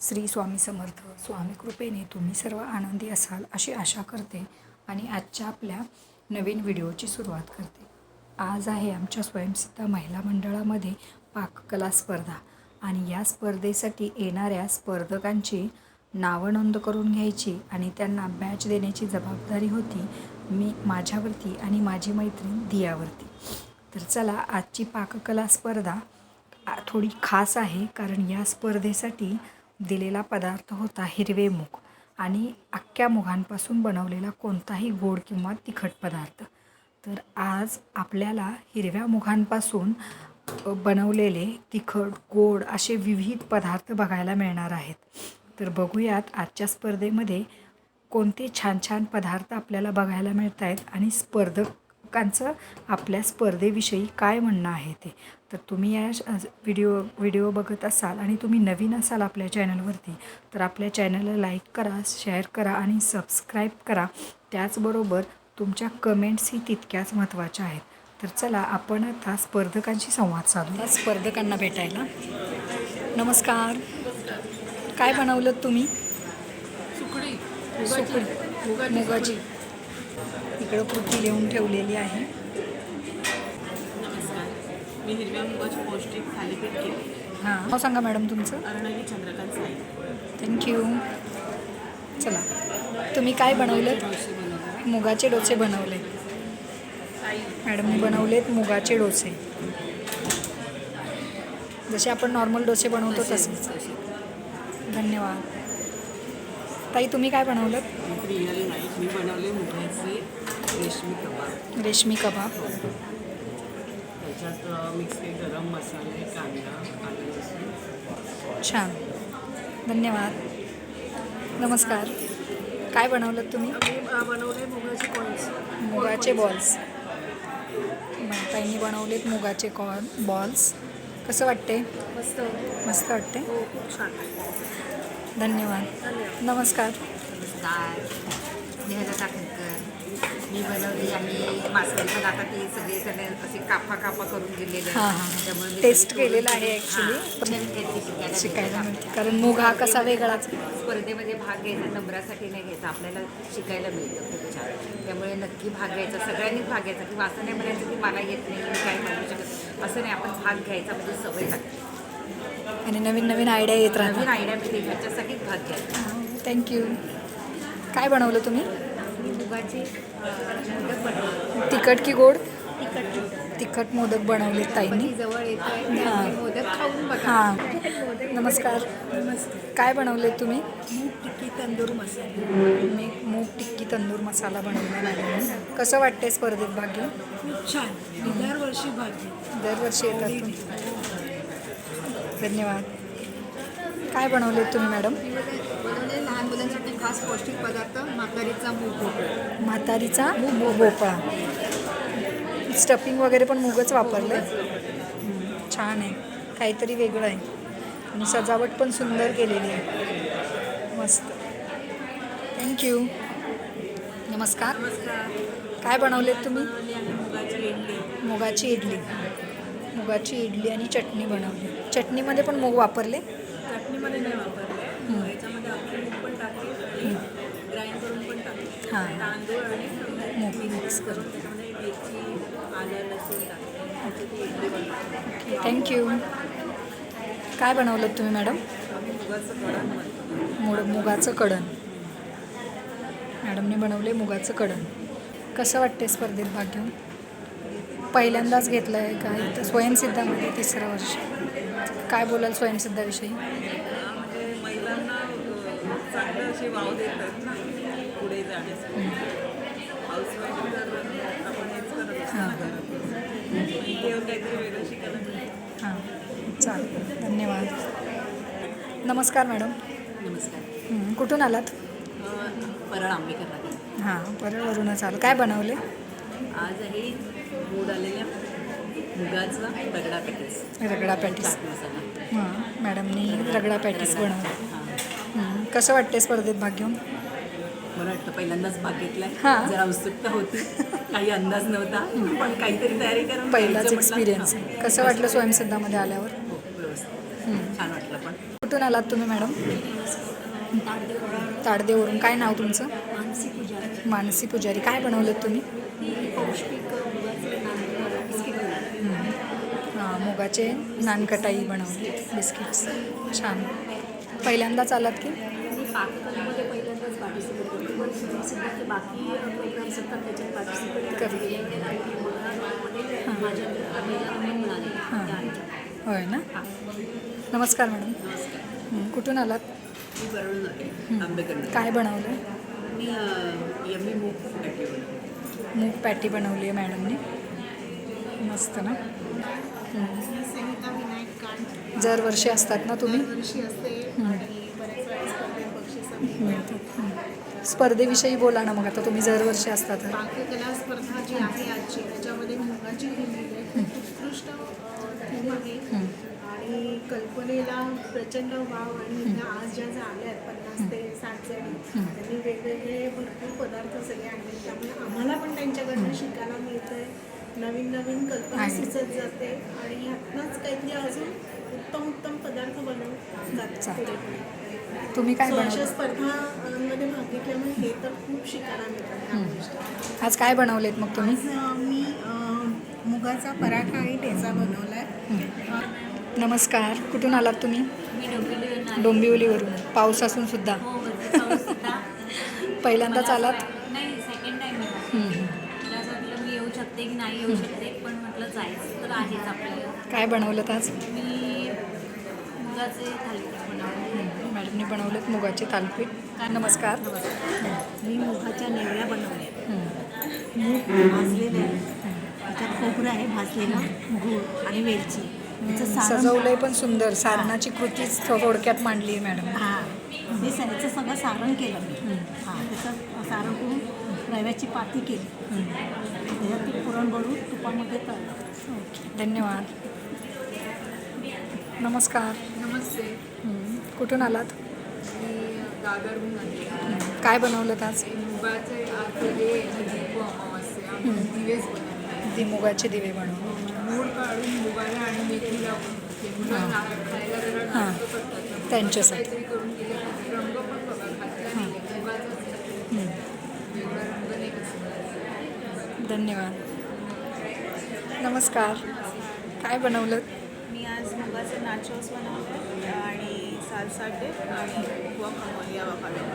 श्री स्वामी समर्थ स्वामी कृपेने तुम्ही सर्व आनंदी असाल अशी आशा करते आणि आजच्या आपल्या नवीन व्हिडिओची सुरुवात करते. आज आहे आमच्या स्वयंसिद्धा महिला मंडळामध्ये पाककला स्पर्धा आणि या स्पर्धेसाठी येणाऱ्या स्पर्धकांची नावं नोंद करून घ्यायची आणि त्यांना बॅच देण्याची जबाबदारी होती मी माझ्यावरती आणि माझी मैत्रीण दियावरती. तर चला आजची पाककला स्पर्धा थोडी खास आहे कारण या स्पर्धेसाठी दिलेला पदार्थ होता हिरवे मूग आणि अख्ख्या मुगांपासून बनवलेला कोणताही गोड किंवा तिखट पदार्थ. तर आज आपल्याला हिरव्या मुगांपासून बनवलेले तिखट गोड असे विविध पदार्थ बघायला मिळणार आहेत. तर बघूयात आजच्या स्पर्धेमध्ये कोणते छान छान पदार्थ आपल्याला बघायला मिळत आहेत आणि स्पर्धक स्पर्धकांचं आपल्या स्पर्धेविषयी काय म्हणणं आहे ते. तर तुम्ही या व्हिडिओ व्हिडिओ बघत असाल आणि तुम्ही नवीन असाल आपल्या चॅनलवरती तर आपल्या चॅनलला लाईक करा शेअर करा आणि सबस्क्राईब करा. त्याचबरोबर तुमच्या कमेंट्सही तितक्याच महत्त्वाच्या आहेत. तर चला आपण आता स्पर्धकांशी संवाद साधूया स्पर्धकांना भेटायला. नमस्कार. काय बनवलं तुम्ही? सुकडी. सुकडी. मुगाची इकडं कृती लिहून ठेवलेली आहे. मी हिरव्या मुगाची पौष्टिक थालीपीठ केली. हां. हो सांगा मॅडम तुमचं? चंद्रकांत साई. थँक्यू चला. तुम्ही काय बनवलं डोसे बनवले मुगाचे डोसे बनवले. मॅडमने बनवलेत मुगाचे डोसे. जसे आपण नॉर्मल डोसे बनवतो तसेच धन्यवाद. ताई तुम्ही काय बनवलं मी बनवले मुगाचे. रेशमी कबाब. रेशमी कबाब. त्याच्यात मिक्स गरम मसाले कांदा आलं लसूण. छान. धन्यवाद. नमस्कार. काय बनवलं तुम्ही? बनवले मुगाचे कॉन्स मुगाचे बॉल्स ताईंनी बनवलेत मुगाचे कॉर्न बॉल्स कसं वाटते मस्त. मस्त वाटते हो खूप छान. धन्यवाद. नमस्कार. टाकणकर मी बनवली आणि पण आता ती सगळे सगळे असे कापा कापा करून दिलेले हां त्यामुळे हां टेस्ट केलेलं आहे ॲक्च्युली नवीन शिकायला मिळतं. कारण मूग हा कसा वेगळाच. स्पर्धेमध्ये भाग घ्यायचा नंबरासाठी नाही घ्यायचा आपल्याला शिकायला मिळतं खूप छान. त्यामुळे नक्की भाग घ्यायचा सगळ्यांनीच भाग घ्यायचा किंवा असं नाही म्हणायचं की मला येत नाही मी काय बनवू शकत असं नाही आपण भाग घ्यायचा म्हणजे सवय लागते. आणि नवीन नवीन आयडिया येत नवीन राहतात. आयडिया मिळते ह्याच्यासाठीच भाग घ्यायचा. थँक्यू काय बनवलं तुम्ही? मुगाची अं, मोदक बनवली. तिखट की गोड? तिखट तिखट मोदक बनवले ताईंनी. जवळ येतोय त्यामुळे मोदक खाऊन बघा. हां. नमस्कार. काय बनवले तुम्ही? मूग टिक्की तंदूर मसाले. मी मूग टिक्की तंदूर मसाला बनवला मॅडम कसं वाटते स्पर्धेत भाग घेऊन? खूप छान. मी दरवर्षी भाग घेते. दरवर्षी येतात तुम्ही. धन्यवाद. काय बनवले तुम्ही मॅडम? मुलांसाठी खास पौष्टिक पदार्थ म्हातारीचा मूग भोपळा. म्हातारीचा मूग भोपळा. स्टफिंग वगैरे पण मूगच वापरलं छान आहे. काहीतरी वेगळं आहे. आणि सजावट पण सुंदर केलेली आहे. मस्त. थँक्यू नमस्कार. काय बनवलेत तुम्ही? इडली. मुगाची इडली. मुगाची इडली आणि चटणी बनवली. चटणीमध्ये पण मूग वापरले? चटणीमध्ये नाही वापरले याच्यामध्ये आपण मूग पण टाकले ग्राइंड करून पण टाकले हां तांदूळ आणि मोठी मिक्स करून. त्याच्यामध्ये आलं लसूण टाकले थँक्यू काय बनवलं तुम्ही मॅडम मुग मुगाचं वरण कडण मॅडमने बनवले मुगाचं कडण कसं वाटते स्पर्धेत भाग घेऊन? पहिल्यांदाच घेतलं आहे का? इथं स्वयंसिद्धामध्ये तिसरं वर्ष. काय बोलाल स्वयंसिद्धाविषयी? म्हणजे महिलांना हां. चालेल. धन्यवाद. नमस्कार मॅडम. नमस्कार. कुठून आलात? परळ आंबेकर हां परळवरूनच आलं. काय बनवले? आज आहे मूड आलेल्या मुगाचा रगडा पॅटीस. चाट मसाला. हां मॅडमनी रगडा पॅटीस बनवलं. कसं वाटते स्पर्धेत भाग घेऊन? मला वाटतं. पहिल्यांदाच भाग घेतलाय. हां. जरा उत्सुकता होती. काही अंदाज नव्हता. पण काहीतरी तयारी करून पहिलाच म्हटलं. एक्सपिरियन्स हां. कसं वाटलं स्वयंसिद्धामध्ये आल्यावर? हो, व्यवस्थित. छान वाटलं पण. कुठून आलात तुम्ही मॅडम? ताडदेवरून. काय नाव तुमचं? मानसी पुजारी. मानसी पुजारी. काय बनवलं तुम्ही? ही पौष्टिक मुगाचे नानकटाई बनवली. बिस्किट्स. छान. पहिल्यांदाच आलात की? मी पाककलेमध्ये पार्टिसिपेट करते पण सुद्धा ते बाकी प्रोग्राम्स असतात त्याच्यात पार्टिसिपेट करते. माझ्या. होय ना. नमस्कार मॅडम कुठून आलात मी झाले आंबेकडनं काय बनवलं मी मूग पॅटी मूग पॅटी बनवली आहे मॅडमने मस्त ना हं. मी संहिता विनायक कांत दर वर्षी असतात ना तुम्ही दरवर्षी असते मिळतात. स्पर्धेविषयी बोला ना मग आता तुम्ही दरवर्षी असता तर. स्पर्धा जी आहे आजची त्याच्यामध्ये उत्कृष्ट थीम आहे. आणि कल्पनेला प्रचंड वाव आणि आज ज्या झाल्या आहेत पन्नास ते साठ जणी त्यांनी वेगवेगळे भरपूर पदार्थ सगळे आणले त्यामुळे आम्हाला पण त्यांच्याकडनं शिकायला मिळतंय. नवीन नवीन कल्पना. सुचत जाते आणि ह्यातनंच काहीतरी अजून उत्तम उत्तम पदार्थ बनवून जातात तुम्ही काय सो अशा बनवलं स्पर्धांमध्ये भाग घेतल्यामुळे हे तर खूप शिकायला मिळतात आज काय बनवलेत मग तुम्ही? मी मुगाचा पराठा आणि ठेचा बनवला आहे नमस्कार. कुठून आलात तुम्ही? डोंबिवलीवरून पाऊस असून सुद्धा. हो होता. पहिल्यांदाच आलात? येऊ शकते. पण म्हटलं जायचं तर आहेच आपल्याला. काय बनवलं आज? मी मुगाचे थालीपीठ बनवले. मॅडमने बनवलेत मुगाचे थालपीठ. नमस्कार. मी मुगाच्या नेवळ्या बनवल्या. मूग भाजलेले आहे. त्याच्यात खोबरं आहे भाजलेलं गूळ आणि वेलची. सजवलंय पण सुंदर. सारणाची कृतीच थोडक्यात मांडली आहे मॅडम. हां. ते त्याचं सगळं सारण केलं मी. हां. त्याचं सारण करून रव्याची पाती केली. त्याच्यात ते पुरण बनवून तुपामध्ये तळलं धन्यवाद. नमस्कार. नमस्ते. हं. कुठून आलात? मी दादरहून आले काय बनवलं आज? मुगाचे हे दिवेच ती मुगाचे दिवे बनवले मूळ काढून मुगाला आणि मेथीला बनवते. मुलं ना- खायला जरा हां. त्यांच्यासाठी. हं. धन्यवाद. नमस्कार. काय बनवलं? मी आज मुगाचे नाचोस बनवले आणि सालसाटे आणि या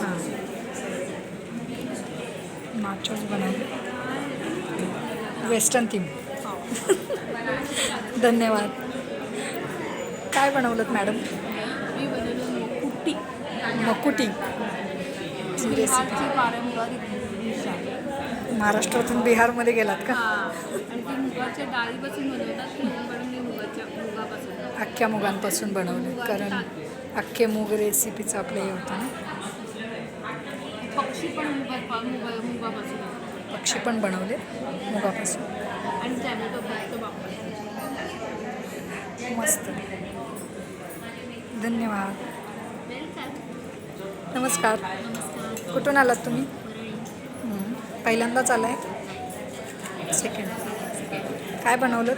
हां नाचोस बनवले. वेस्टर्न थीम धन्यवाद. काय बनवलं मॅडम मी बनवलं कुट्टी मकुटी. रेसिपी बिहारची पारंपरिक महाराष्ट्रातून बिहारमध्ये गेलात का? मुगाच्या डाळीपासून बनवतात अख्ख्या मुगांपासून बनवले. कारण अख्खे मूग रेसिपीचं आपलं हे होतं ना? पक्षी पण मुगापासून. पक्षी पण बनवले मुगापासून. आणि टॅमॅटो मस्त. धन्यवाद. नमस्कार. कुठून आलात तुम्ही? पहिल्यांदाच आला आहे. सेकंड काय बनवलं?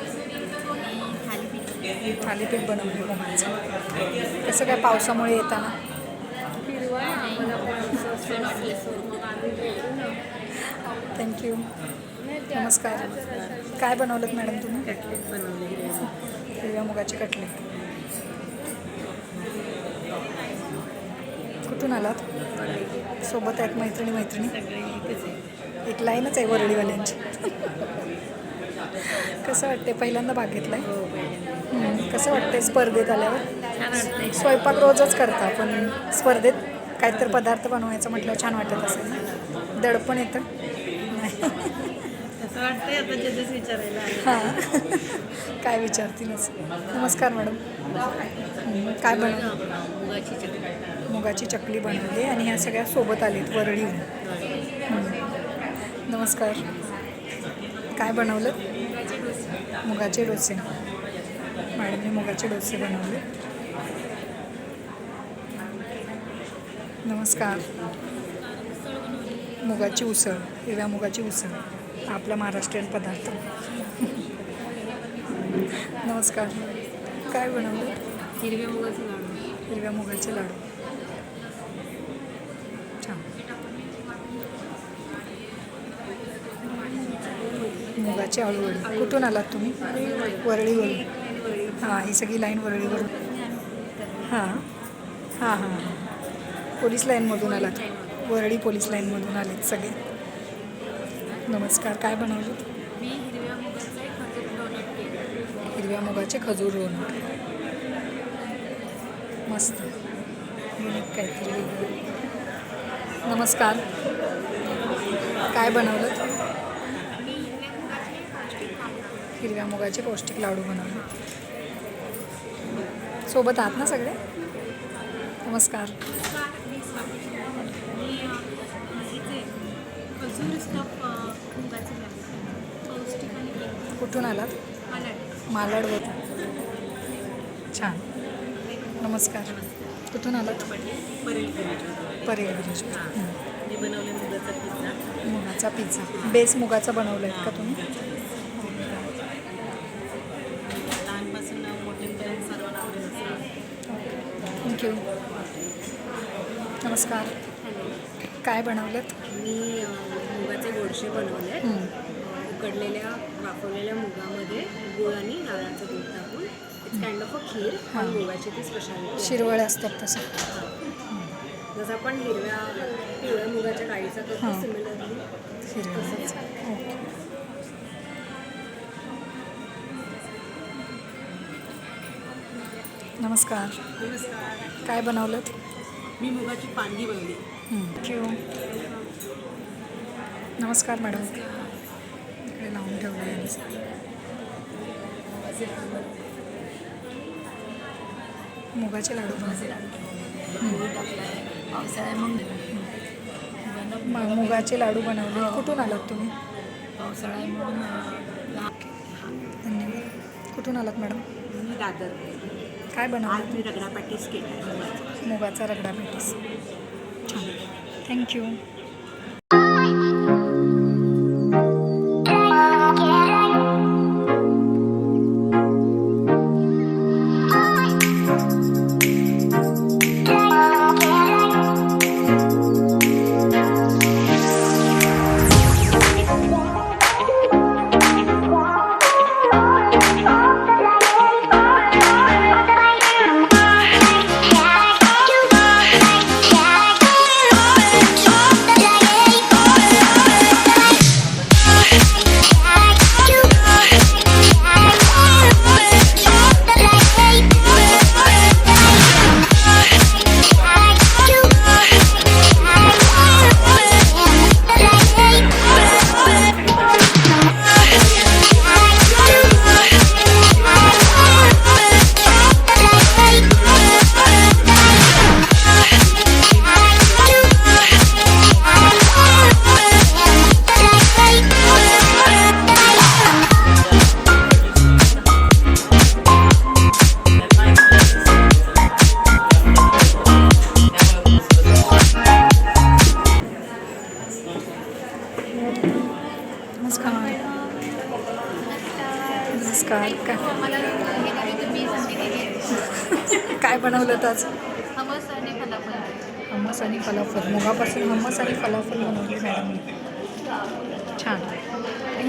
थालीपीठ बनवलं मुगाचं कसं काय पावसामुळे येताना? थँक्यू नमस्कार. काय बनवलं मॅडम तुम्ही? कटलेट बनवले हिरव्या मुगाचे कटले. कुठून आलात? सोबत आहेत मैत्रिणी मैत्रिणी एक लाईनच आहे वरळीवाल्यांची. कसं वाटते पहिल्यांदा भाग घेतलाय? हं, कसं वाटतंय स्पर्धेत आल्यावर? स्वयंपाक रोजच करता पण स्पर्धेत? काहीतरी पदार्थ बनवायचं म्हटलं छान वाटत असेल ना? दडपण येतं? नाही हां. काय विचारतीलच. नमस्कार मॅडम. काय बनव मुगाची चकली बनवली आणि ह्या सगळ्या सोबत आलीत वरळीहून. नमस्कार. काय बनवलं? मुगाचे डोसे. मॅडमने मुगाचे डोसे बनवले. नमस्कार. मुगाची उसळ हिरव्या मुगाची उसळ आपला महाराष्ट्रीयन पदार्थ. नमस्कार. काय बनवलं? हिरव्या मुगाचं लाडू. हिरव्या मुगाचे लाडू छान मुगाची आळूवडी कुठून आलात तुम्ही? वरळीवरून? हां ही सगळी लाईन वरळीवरून. हां हां हां. हां पोलीस लाईनमधून आलात? वरळी पोलीस लाईनमधून आलेत सगळे. नमस्कार काय बनवलं? हिरव्या मुगाचे खजूर रोल मस्त. युनिक काहीतरी. नमस्कार. काय बनवलं मी हिरव्या मुगाचे पौष्टिक कापड हिरव्या मुगाचे पौष्टिक लाडू बनवले. सोबत आहात ना सगळे? नमस्कार. कुठून आलात? मालाड होत छान. नमस्कार. कुठून आलात? परेल करायचं मुगाचा पिझ्झा. बेस मुगाचा बनवला आहेत का तुम्ही लहानपासून मोठ्यांपर्यंत सर्वांना आवडेल असं थँक्यू नमस्कार काय बनवलं मी मुगाचे गोडशे बनवले उकडलेल्या वाफवलेल्या मुगामध्ये गुळ आणि नारळाचं दूध टाकून. It's kind of a kheer पण हां. गोव्याची ती स्पेशालिटी शिरवळे असतात तसं. जसं आपण हिरव्या पिवळ्या मुगाच्या डाळीचा करतो हां. Similarly okay. नमस्कार. नमस्कार. काय बनवलं मी मुगाची पानगी बनवली. थँक्यू नमस्कार मॅडम. इकडे लावून ठेवलं यांनी मुगाचे लाडू बनवले मुगाचे लाडू बनवले. कुठून आलात तुम्ही? धन्यवाद. कुठून आलात मॅडम? काय बनवलं? आज मी रगडा पॅटीस केला आहे मुगाचा. रगडा पॅटीस. थँक्यू नमस्कार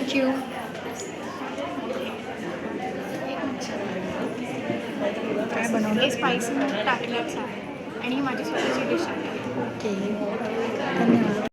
थँक्यू काय बनवलं स्पायसी टाकल्याचं आहे आणि ही माझी स्वतःची डिश आहे. ओके धन्यवाद.